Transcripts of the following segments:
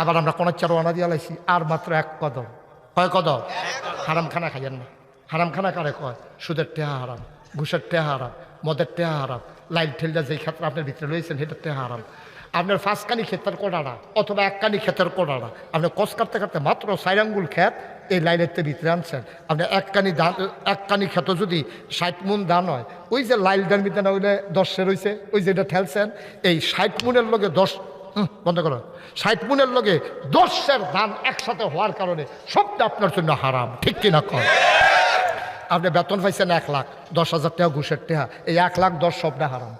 আবার আমরা কোনো চারোয়ানা দিয়ে লাইছি আর মাত্র এক কদম। কয় কদম? হারাম খানা খাইয়েন না। হারামখানা কারে কয়? সুদের টেহা হারাম, ঘুষের টেহা হারাম, মদের টেহা হারাম লাইট ঠেলটা যেই ক্ষেত্রে আপনার ভিতরে রয়েছেন, সেটার টেহা হারাম। আপনার পাঁচকানি ক্ষেতের কোডাড়া অথবা এককানি ক্ষেতের কোডাড়া আপনি কষ কাটতে কাটতে মাত্র সাইরাঙ্গুল ক্ষেত এই লাইনের ভিতরে আনছেন। আপনি এককানি ধান এককানি ক্ষেত যদি ষাট মুন ধান হয়, ওই যে লাইলটার ভিতরে না হইলে দশে রয়েছে, ওই যেটা ঠেলছেন, এই ষাট মুনের লগে দশ বন্ধ করো। ষাট মুনের লগে দশের ধান একসাথে হওয়ার কারণে সবটা আপনার জন্য হারাম, ঠিক কিনা কর আপনি বেতন পাইছেন এক লাখ, দশ হাজার টাকা ঘুষের টাকা এই এক লাখ দশ সবটা হারাম।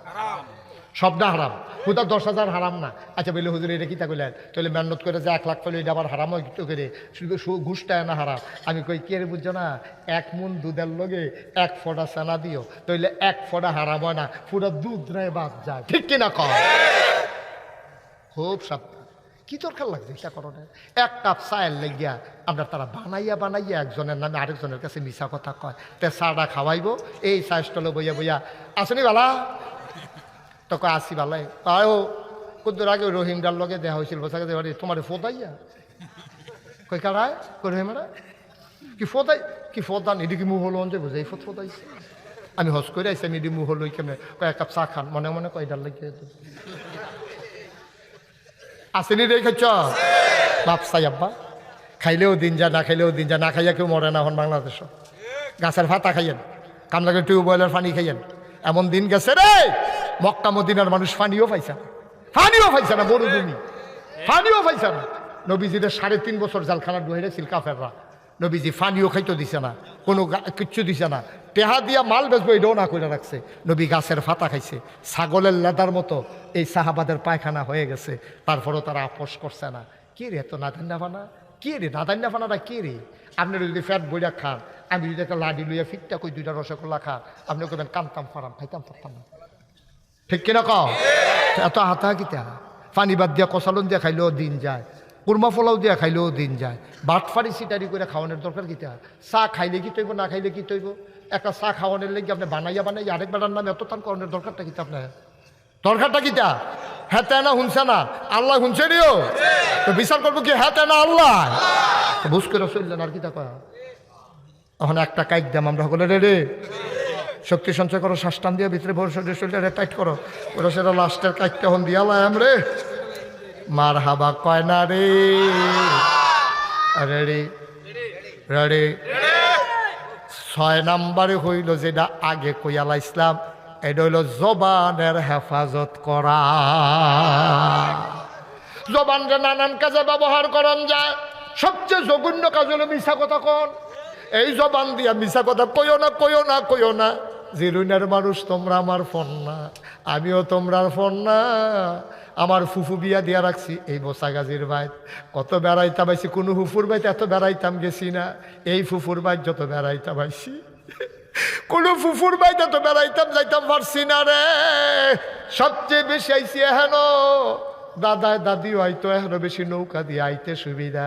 সবটা হারাম। হুদা দশ হাজার হারাম না। আচ্ছা বলে হুজুর, এটা কি তা কইলেন? তাহলে মেহনত করে যে এক লাখ পেলে আবার হারাম হয় একটু করে শুধু ঘুষটা না হারাম। আমি কই, কে বুঝছ না? এক মুন দুধের লগে এক ফোঁটা সেনা দিও, তাইলে এক ফোঁটা হারাম হয় না। পুরো দুধ রায় বাদ যায়, ঠিক কিনা কর খুব সাবধান। কি দরকার লাগছে এটা করণে এক কাপ চায়ের লেগিয়া আমরা তারা বানাইয়া বানাইয়া একজনের নামে আরেকজনের কাছে মিশা কথা কয়। তে চাটা খাওয়াইবো, এই চা স্টলে বইয়া বইয়া, আসনি বালা? তো কয় আসি বালাই আয়ো কুদ্দুর আগে রহিমডার লগে দেওয়া হয়েছিল বসাকে দেওয়া তোমার ফোদাইয়া? কই কারায় কই রহিমারা কি ফোদাই, কি ফোদান এটি কি মুহ হলো যে বুঝে, এই ফোদ ফোদাইছে? আমি হস করে আইসি আমি এটি মুহ হলো কেমনে? কয়, এক কাপ চা খান। মনে মনে কয় ডাল লাগিয়ে আসেনি রেখেছ বাপসাই আব্বা। খাইলেও দিন যা না খাইলেও দিন যা না খাইয়া কেউ মরে না এখন বাংলাদেশ গাছের ভাতা খাইয়েন কামলাকে টিউবওয়েলের পানি খাইয়েন। এমন দিন গেছে রে, মক্কা মদিনার মানুষ পানিও পাইছে না। পানিও পাইছে না মরুভূমি পানিও পাইছে না। নবীজিদের সাড়ে তিন বছর জালখানা ডুহাইরে ছিল কাফেররা নবীজি ফানিও খাইতে দিছে না, কোনো কিচ্ছু দিছে না। টেহা দিয়া মাল বেচবো এটাও না করে রাখছে। নবী গাছের ফাতা খাইছে। ছাগলের লেদার মতো এই সাহাবাদের পায়খানা হয়ে গেছে। তারপরেও তারা আপোষ করছে না। কি রে, এত নাদান্না ফানা? কে রে নাদান্না ফানাটা কে রে? আপনি যদি ফ্যাট বইটা খান, আমি যদি একটা লাডি লইয়া ফিটটা কই দুইটা রসগোল্লা খান, আপনি কবেন কামতাম ফারাম, খাইতাম পারতাম না। ঠিক কিনা কও? এত হাতা কিতা পানি বাদ দিয়া কষালন দিয়া খাইলেও দিন যায়। কুরমা পোলাও দিয়া খাইলেও দিন যায়। ভাত বাটফারি সিটারি করে খাওয়ানোর দরকার কিতা চা খাইলে কি তৈব, না খাইলে কি তৈব? একটা চা খাওয়ানোর লেগে আপনি বানাইয়া বানাইয়া আরেক বেড়ার নামে এত টান করানোর দরকারটা কিতা আপনার? দরকারটা কিতা হ্যাঁ তাই না শুনছে না। আল্লাহ শুনছে নিও? তো বিচার করব কি হ্যাঁ না আল্লাহ? বুঝ করে চললেন আর কিতা কয়া? এখন একটা কাইক দাম আমরা সকলে রে রে। শক্তি সঞ্চয় করো, শ্বাস টান দিয়ে ভিতরে ভোর শরীরে টাইট করো। ওরা সেটা লাস্টের কাইকটা হন দিয়া লাম রে। মার হাবা কয় না রে? রেডি রেডি ছয় নাম্বারে হইল যেটা আগে কইয়ালা ইসলাম এটা হইল জবানের হেফাজত করা। জবানরে নানান কাজে ব্যবহার করন যায়, সবচেয়ে জঘন্য কাজ হলো মিশা কথা কন। এই জবান দিয়া মিশা কথা কইও না কইও না কইও না জিরুনের মানুষ তোমরা আমার ফোন না, আমিও তোমরার ফোন না। আমার ফুফু বিয়া দিয়া রাখছি। এই বসা গাজির বাইত কত বেড়াইতাম আইছি কোনো ফুফুর বাইত এত বেড়াইতাম গেছি না। এই ফুফুর বাইত যত বেড়াইতাম আইছি কোনো ফুফুর বাইতে তো বেড়াইতাম যাইতাম পারছি না রে। সবচেয়ে বেশি আইছি এহেন। দাদা দাদিও আইতো এখনও বেশি নৌকা দিয়ে আইতে সুবিধা।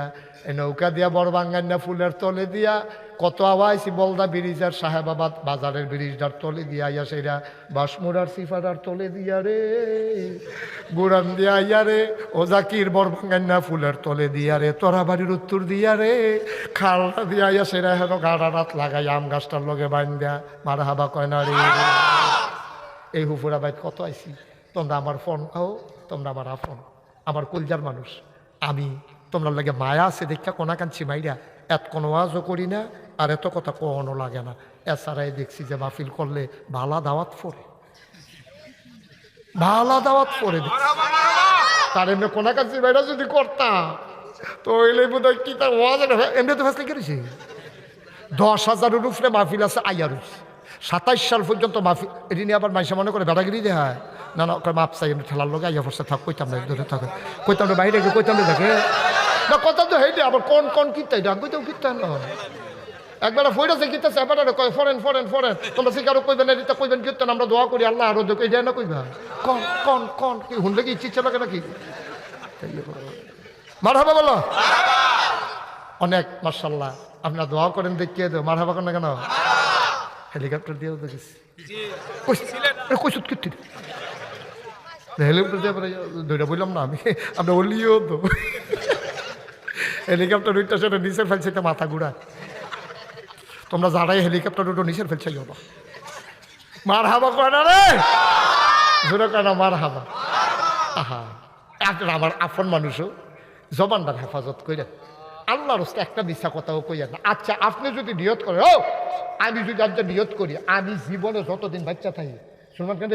নৌকা দিয়া বড় বাঙ্গান্না ফুলের তলে দিয়া কত আওয়াইছি বলদা ব্রিজার সাহেবাবাদ বাজারের ব্রিজটার তলে দিয়া আইয়া সেরা, বাসমুরার সিফারার তলে দিয়া রে, গুড়ান দিয়া আইয়া রে, ও জাকির বড় বাঙ্গান্না ফুলের তলে দিয়া রে, তোরা বাড়ির উত্তর দিয়া রে, খালটা দিয়া আইয়া সেরা হেন গাড়া রাত লাগাই আম গাছটার লগে বাইন দেয়া মারা হাবা কয় না রে। এই হুফুরা বাইত কত আইছি? তোমরা আমার ফোন খাও তোমরা আমার আফন আমার কলজার মানুষ। আমি তোমরা লাগে মায়া আছে, দেখা কোনা কাঞ্চি মাইরা, এত কোনো আওয়াজও করি না। আর এত কথা কখনো লাগে না। এছাড়াই দেখছি যে মাহফিল করলে ভালা দাওয়াত পড়ে। ভালা দাওয়াত দেখছি। তার এমনি কোনা কাঞ্চি মাইরা যদি করতাম তো ওইলে বোধ হয় কি তার ওয়াজ এমনি তো ফেসলে কেটেছি দশ হাজারের উপরে মাহফিল আছে আইয়া রয়েছে সাতাইশ সাল পর্যন্ত মাহফিল, এটি নিয়ে আবার মাইসা মনে করে বেড়াগিরি দেয়। না না ওকে মাপ চাই, এমনি ঠেলার লোক আইয়া পড়ছে থাক, কইতাম না, ধরে থাকে। কইতাম বাইরে কইতাম দেখে। না কথা তো হেঁটে আবার কোন কোন কিনতে ডাক কইতাম কিনতে একবার ফইরাছে কিনতেছে এবার কয় ফরেন ফরেন ফরেন। তোমরা শিকারও কইবেন এদিকে কইবেন কীর্তন আমরা দোয়া করি আল্লাহ আরও দেখো এটা না কইবা? কন কন কন কি শুনলে কি ইচ্ছে লাগে নাকি? মার হবে বলো। অনেক মার্শাল্লাহ আপনার দোয়া করেন দেখিয়ে দেবো মার হাবা না কেন? হেলিকপ্টার দিয়েও দেখেছি কইসুত কীর্তি হেলিকপ্টার দিয়ে দুইটা বললাম না আমি। আমরা বলিও তো। হেলিকপ্টার উঠতে সেটা নিচে ফেলছে মাথা ঘুরায়। তোমরা যারাই হেলিকপ্টার উঠো, নিচের ফেলছে যাব মার হাবা কয় না রে? জোরে কয় না মার হাবা আহা আমার আপন মানুষও জবানদার হেফাজত কইলেন আল্লাহর হস্তে একটা মিথ্যা কথাও কইয়া না। আচ্ছা আপনি যদি নিয়ত করেন, ও, আমি যদি আজ নিয়ত করি, আমি জীবনে যতদিন বাচ্চা থাকি, শুনবেন কেন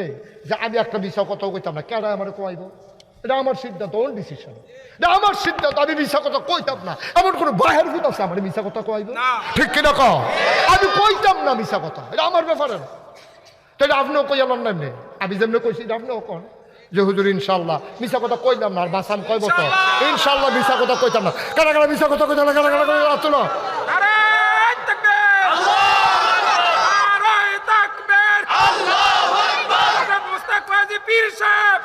যে আমি একটা মিথ্যা কথাও কইতাম না কেন আমার কইব এটা আমার সিদ্ধান্ত ওন ডিসিশন এটা আমার সিদ্ধান্ত আমি মিথ্যা কথা কইতাম না। এমন কোনো বাহের ভূত আছে আমার মিথ্যা কথা কইব ঠিক কিনা ক আমি কইতাম না মিথ্যা কথা এটা আমার ব্যাপারে না। তাহলে আপনিও কই আমার নাম নেই আমি যেমনি কইছি আপনিও কন। যে হুজুর ইনশাল্লাহ মিশা কথা কইলাম না আর বাসাম কয় বছর? ইনশাল্লাহ মিশা কথা কইতাম না। কারা কারা মিশা কথা কইতাম না কারা কারা করে তাকবীর। হযরত পীর সাহেব।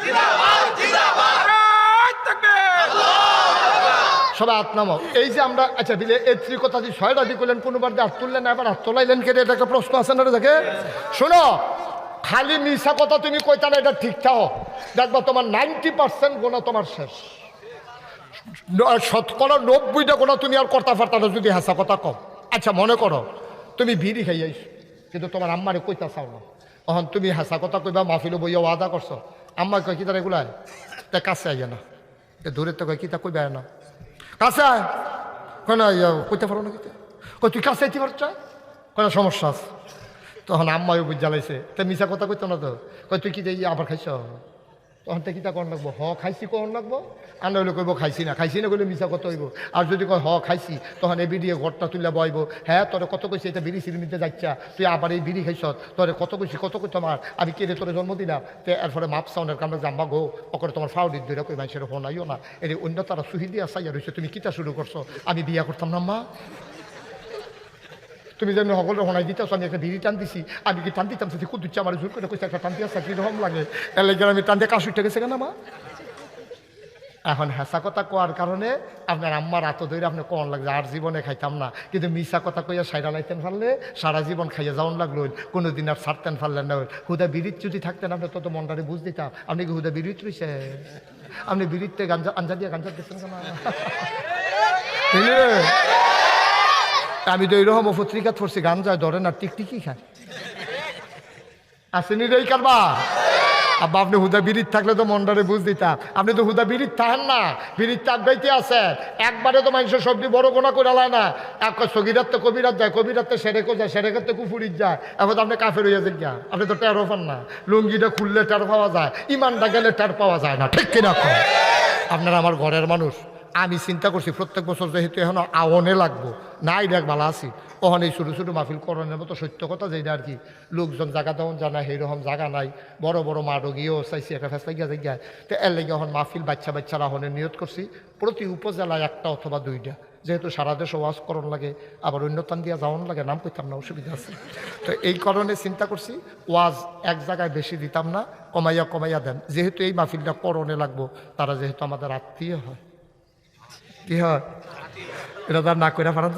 সবাই হাত নামাও এই যে আমরা আচ্ছা বিলে এই ত্রিকতা দিয়ে ছয়টা দিয়ে করলেন কোনোবার দিয়ে হাত তুললেন না, এবার হাত তোলাইলেন কে এটা একটা প্রশ্ন আছে না দেখে? শোনো, খালি মিশা কথা তুমি কইতা না, এটা ঠিকঠাক দেখবা তোমার নাইনটি পার্সেন্ট গোনা তোমার শেষ। শতকরা নব্বইটা গোনা তুমি আর করতে পারতা না, যদি হাসা কথা কম আচ্ছা মনে করো, তুমি বিড়ি খাইয়াইস কিন্তু তোমার আম্মারে কইতা চাও না। তখন তুমি হাসা কথা কইবা, মাহফিলে বইয়া ওয়াদা করছ। আম্মা কয়, কি তার এগুলাই তা কাছে আইয়া না। দূরের তো কয়, কি তা কইবা না? কাছে আয় কেন কইতে পারো না কিতা কই তুই কাছে আইতে পারছ? কোনো সমস্যা আছে। তখন আম্মাও বুঝ জ্বালাইছে। তা মিশা কথা কইতো না তো? কই তুই কি আবার খাইছ? তখন তে কিতা কন লাগবো? হ, খাইছি কন লাগবো? আর নইলে খাইছি না। খাইছি না কইলে মিশা কত হইব? আর যদি কয়, হ, খাইছি, তখন এই বিড়ি ঘরটা তুলে বইব হ্যাঁ তোরে কত কইছি এটা বিড়ি সিঁড়ি নিতে যাচ্ছা তুই আবার এই বিড়ি খাইছ? তোরে কত কইছি কত কই তোমার আমি কেড়ে তোরে জন্ম দিলাম? তে এরপরে মাপ সাউন্ডের কামড়ে জাম্বা গো। অকরে তোমার ফাউডির ধরে কই মানুষের হনাইও না। এর অন্য তারা সুহি দিয়া চাইয়া রয়েছে তুমি কিতা শুরু করছ? আমি বিয়া করতাম না, মা? তুমি যেমন সকলের হনাই দিতেছ আমি একটা বিড়ি টান দিছি আমি কি টান দিতাম সেটি কুদুচ্ছে আমার জোর করে কইছে একটা টান দিয়া চাকরি রকম লাগে লাগে আমি টান দিয়ে কাশ উঠে গেছে কেন মা এখন হেসা কথা কোয়ার কারণে আপনার আম্মার আত ধরে আপনি কন লাগছে আর জীবনে খাইতাম না কিন্তু মিশা কথা কইয়া সাইরা লাইতেন পারলে সারা জীবন খাইয়া যাওয়ান লাগল কোনো দিন আর ছাড়তেন পারলেন না হুদা বিড়িত যদি থাকতেন আপনি তত মনটারে বুঝ দিতাম আপনি কি হুদা বিড়িত রইছে আপনি বিড়িতে গাঞ্জা আঞ্জা দিয়ে গাঞ্জা দিচ্ছেন কেন? আমি তো এইরকম পত্রিকা পড়ছি গান যায়, ধরে না, টিকটিকি খায়। আসেনি রে কারবা আব্বা, আপনি হুদা বিরিত থাকলে তো মন্ডারে বুঝ দিতাম আপনি তো হুদা বিরিত থাকেন না বিরিত তাকবাইতে আছে। একবারে তো মানুষের সবজি বড় গোনা করে লায় না। এক সগিরাত তো কবিরাত যায়, কবিরাত তো সেরেকো যায়, সেরেকার তো কুফুরিত যায়। এখন তো আপনি কাফের হইয়া যান গিয়া আপনি তো টেরো পান না। লুঙ্গিটা খুললে টের পাওয়া যায়, ইমানটা গেলে টের পাওয়া যায় না। ঠিক কন? আপনারা আমার ঘরের মানুষ। আমি চিন্তা করছি, প্রত্যেক বছর যেহেতু এখন আওনে লাগবো, নাই দেখ ভালো আছি। ওখান এই ছোটো ছোটো মাহফিল করণের মতো সত্য কথা যেটা আর কি। লোকজন জায়গা তেমন জানা, সেইরকম জায়গা নাই। বড় বড় মাডো গিয়েও চাইছি, একটা ফেসলা গিয়া জায়গায় তো এর লেগে এখন মাহফিল বাচ্চা বাচ্চারা হনে নিয়ত করছি, প্রতি উপজেলায় একটা অথবা দুইটা। যেহেতু সারা দেশ ওয়াজ করণ লাগে, আবার অন্যতান দিয়া যাওয়ান লাগে, নাম কইতাম না, অসুবিধা আছে। তো এই কারণে চিন্তা করছি, ওয়াজ এক জায়গায় বেশি দিতাম না, কমাইয়া কমাইয়া দেন। যেহেতু এই মাহফিলটা করণে লাগবো, তারা যেহেতু আমাদের আত্মীয় হয়। কি হয়? এটা তার না করে ফারান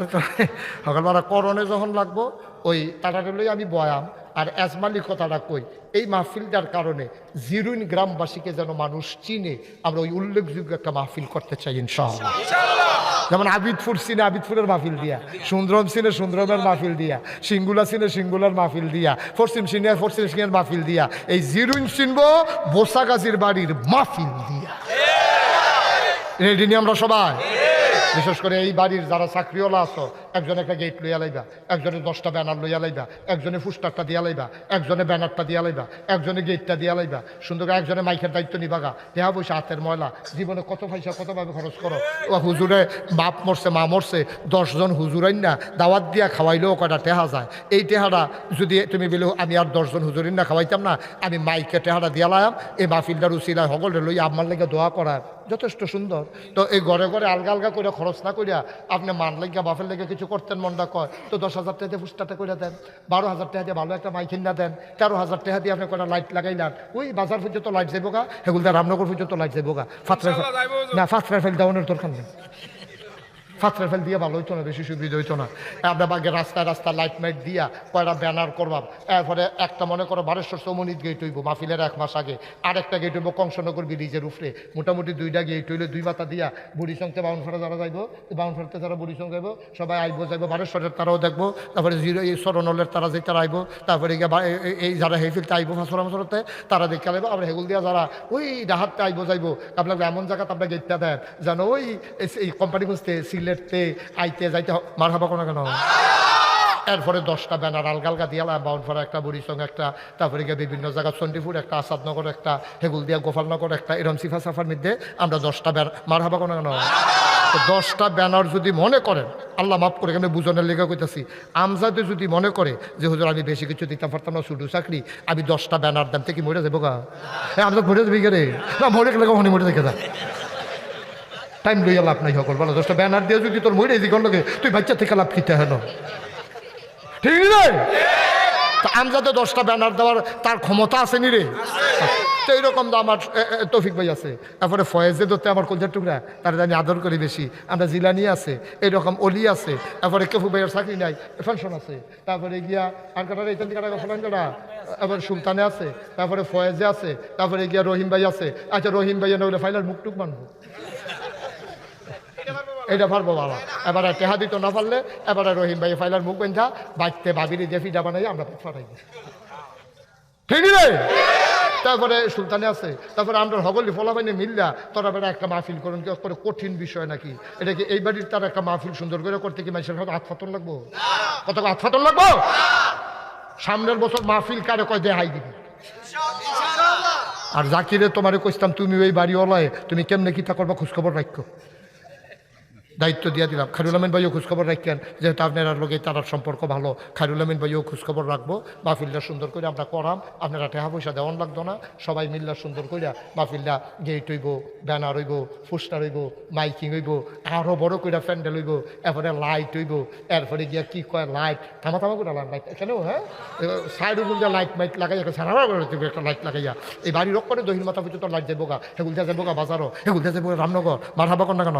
সকালবেলা করণে যখন লাগবো ওই তাড়াটা লই আমি বয়াম। আর এজমালি কথাটা কই? এই মাহফিলটার কারণে জিরুইন গ্রামবাসীকে যেন মানুষ চিনে আমরা ওই উল্লেখযোগ্য একটা মাহফিল করতে চাই ইনশাআল্লাহ। যেমন আবিদপুর সিনে আবিদপুরের মাহফিল দিয়া সুন্দরম সিনে সুন্দরমের মাহফিল দিয়া সিঙ্গুলা সিনে সিঙ্গুলার মাহফিল দিয়া পশ্চিম সিনে পশ্চিম সিনের মাহফিল দিয়া এই জিরুইন চিনবো বোসাগাজির বাড়ির মাহফিল দিয়া। রেডি নি আমরা সবাই? বিশেষ করে এই বাড়ির যারা চাকরিওয়ালা আছো একজনে একটা গেট লইয়া লাইবা, একজনে দশটা ব্যানার লইয়া লাইবা, একজনে ফুস্টারটা দিয়া লাইবা, একজনে ব্যানারটা দিয়া লাইবা, একজনে গেটটা দিয়া লাইবা। সুন্দর একজনে মাইকের দায়িত্ব নিবাগা দেহা বসে হাতের ময়লা। জীবনে কত পয়সা কতভাবে খরচ করো? ও হুজুরে, বাপ মরছে, মা মরছে, দশজন হুজুরাইন না দাওয়াত দিয়া খাওয়াইলেও কটা টেহা যায়? এই টেহাটা যদি তুমি বলে, আমি আর দশজন হুজুরিন না খাওয়াইতাম না, আমি মাইকে টেহাটা দিয়া লাইম এই মাহফিলটার উচিলায় সকলে লই আমার লেগে দোয়া করার। যথেষ্ট সুন্দর। তো এই ঘরে ঘরে আলগা আলগা করে খরচ না করিয়া আপনি মান লেগে বাপের লেগে কিছু করতেন মনটা কয় তো দশ হাজার টাকা দিয়ে ফুস্টাটা করে দেন বারো হাজার টাকা দিয়ে ভালো একটা মাইকিন না দেন তেরো হাজার টাকা দিয়ে আপনি কটা লাইট লাগাইলেন। ওই বাজার পর্যন্ত লাইট যাইব গা রামনগর পর্যন্ত লাইট যাইব গা হুজুর। না ফাতরা ফেল দেওয়ানোর দরকার নেই। ফাতরা ফেল দিয়ে ভালো হইতো না, বেশি সুবিধা হইতো না। আপনার রাস্তায় রাস্তায় লাইট মাইট দিয়া কয়টা ব্যানার করবাম এরপরে একটা মনে করো বারেশ্বর চৌমনিত গেট হইব, মাহফিলের এক মাস আগে। আরেকটা গেট হইব কংসনগর ব্রিজের উপরে। মোটামুটি দুইটা গেট হইলে দুই মাথা দিয়া। বুড়ি সঙ্গে বাউনফাড়া যারা যাইব বাউনফাড়াতে যারা বুড়ি সঙ্গে যাইব, সবাই আইব, যাইব। বারেশ্বরের তারাও দেখব, তারপরে জিরো, এই সরনলের তারা যে তারা আইব, তারপরে এই- যারা হেফিলতে আইব ফাঁসরা মাসরতে তারা দেখে আইব, আবার হেগুল দিয়া যারা ওই ডাহাতে আইব, যাইব। আপনার এমন জায়গাতে আপনার গেটটা দেন, যেন ওই এই কোম্পানি বুঝতে সিলেটতে আইতে যাইতে মার হাবা কোনো কেন? এরপরে দশটা ব্যানার আলগালগা দিয়ালাম বাউনফাড়া একটা বুড়িসং একটা তারপরে গিয়ে বিভিন্ন জায়গা চণ্ডীপুর, একটা আসাদনগর, একটা হেগুল দিয়া গোপালনগর, একটা এরম সিফা সাফার মধ্যে আমরা দশটা ব্যানার মার হাবা কোনো কেন? দশটা ব্যানার যদি মনে করেন, আল্লাহ মাফ করে আমি বুঝনের লেগে কইতাছি, আমজাদে যদি মনে করে যে, হুজুর, আমি বেশি কিছু দিতাম পারতাম না, শুধু চাকরি, আমি দশটা ব্যানার দাম থেকে মরে যাব গা? হ্যাঁ আমজাদ মরে যাবি রে না, মরে গেলে কখনই মরে দেখে যা টাইম লইয়া লাভ নাই সকল। বলো দশটা ব্যানার দিয়ে যদি তোর মরে দিকে লগে তুই বাচ্চা থেকে লাভ খেতে হেন? ঠিক তা আমজাদে দশটা ব্যানার দেওয়ার তার ক্ষমতা আছে নি রে? তো এইরকম তো আমার তৌফিক ভাই আছে। তারপরে ফয়েজে ধরতে আমার কলজার টুকরা, তারা জানি আদর করি বেশি। আমরা জিলানি আছে, এইরকম অলি আছে। তারপরে কেফু ভাইয়ের চাকরি নাই পেনশন আছে। তারপরে গিয়া, আর কাটার এই কাটা ফলান কাটা আবার সুলতানে আছে, তারপরে ফয়েজে আছে, তারপরে গিয়া রহিম ভাই আছে। আচ্ছা রহিম ভাইয়া নইলে ফাইলার মুখ টুক মানবো। এটা পারব বাবা। এবারে টেহা দিত না পারলে, এবারে রহিম ভাই ফাইলার মুখ বেঁধা বাড়তে ভাবিরি যে ফিডা বানাই, আমরা ফাটাই ঠিক রে? তারপরে সুলতানে আছে, তারপরে আমরা হগলি ফলাবাইনে মিল্লা, তোরা বেড়া একটা মাহফিল করুন, কি করে কঠিন বিষয় নাকি? এটা কি এই বাড়ির তার একটা মাহফিল সুন্দর করে করতে কি মানুষের হাত ফাতন লাগবো? কত হাত ফাতন লাগবো? সামনের বছর মাহফিল কারে কয় দেহাই দিবি? আর জাকিরে তোমারে কইতাম তুমি ওই বাড়িওয়ালায়, তুমি কেমনে কি তা করবা খোঁজখবর রাখো দায়িত্ব দিয়ে দিলাম। খায়রুল আমিন ভাইও খোঁজখবর রাখতেন যেহেতু আপনারা লোকে তার সম্পর্ক ভালো। খায়রুল আমিন ভাইও খোঁজখবর রাখব। মাহফিলটা সুন্দর করে আমরা করাম। আপনারা টাকা পয়সা দেওয়ান লাগতো না। সবাই মিল্লা সুন্দর করে মাহফিলটা গেট হইব ব্যানার হইব পোস্টার হইব মাইকিং হইব আরও বড় করে প্যান্ডেল হইব, এরপরে লাইট হইব, এরপরে গিয়া কি কয় লাইট থামা থামা করে লাইট এখানেও হ্যাঁ? সাইড দিয়ে লাইট মাইট লাগাই একটা সারা একটা লাইট লাগাইয়া, এই বাড়ির রক করে দহিন মাথা পর্যন্ত লাইট যাব গা? হেগুল দিয়া যাব গা, বাজারও হেগুল দিয়া যাব রামনগর মার হাবা কর না কেন